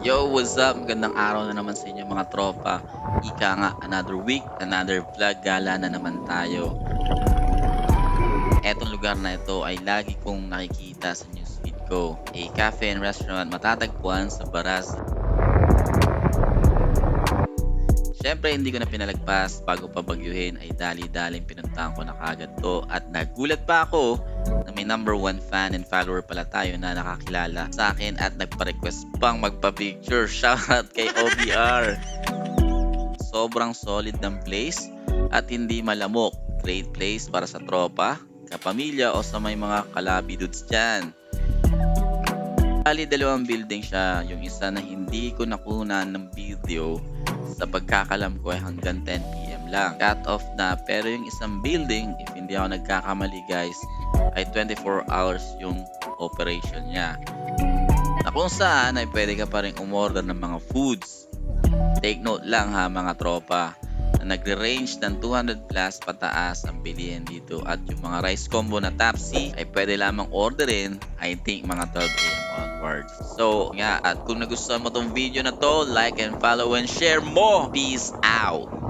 Yo, what's up? Magandang araw na naman sa inyo mga tropa. Ika nga, another week, another vlog, gala na naman tayo. Etong lugar na ito ay lagi kong nakikita sa newsfeed ko. A cafe and restaurant matatagpuan sa Baras. Siyempre, hindi ko na pinalagpas bago pa bagyuhin ay dali-daling pinuntahan ko na kagad to at nagulat pa ako na may number one fan and follower pala tayo na nakakilala sa akin at nagpa-request pang magpa-picture. Shoutout kay OBR! Sobrang solid ng place at hindi malamok. Great place para sa tropa, kapamilya o sa may mga kalabi dudes dyan. Bali, dalawang building siya. Yung isa na hindi ko nakunan ng video sa pagkakalam ko ay hanggang 10pm lang. Cut off na. Pero yung isang building, if hindi ako nagkakamali guys, ay 24 hours yung operation niya. Na kung saan ay pwede ka pa rin umorder ng mga foods. Take note lang ha mga tropa na nagre-range ng 200 plus pataas ang bilihin dito at yung mga rice combo na tapsi ay pwede lamang orderin I think mga 12am onwards. So nga at kung nagustuhan mo tong video na to like and follow and share mo. Peace out!